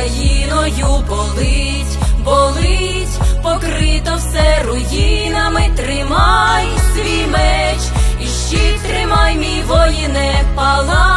Україною болить, болить, покрито все руїнами. Тримай свій меч і щит тримай, мій воїне пала.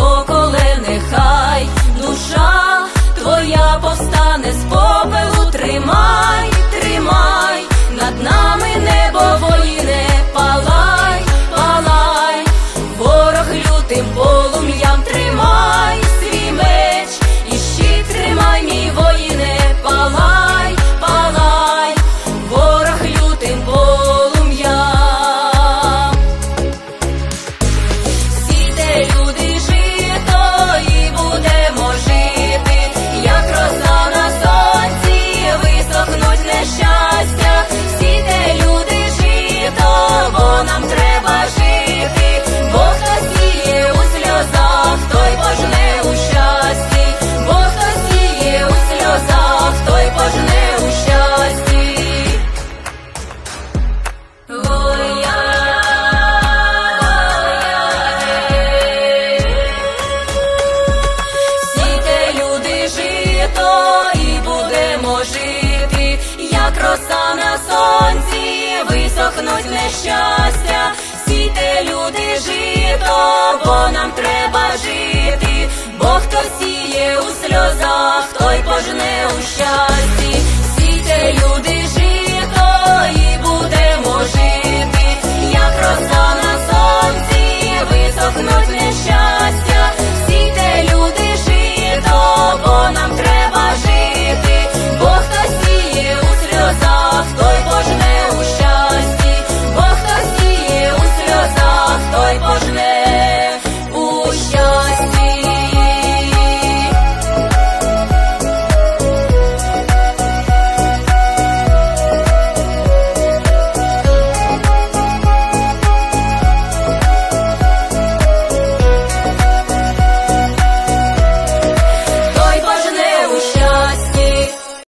соколе, нехай душа твоя повстане з попелу тримай. як на сонці, висохнуть нещастя, сійте люди жито, бо нам треба жити, бо хто сіє у сльозах.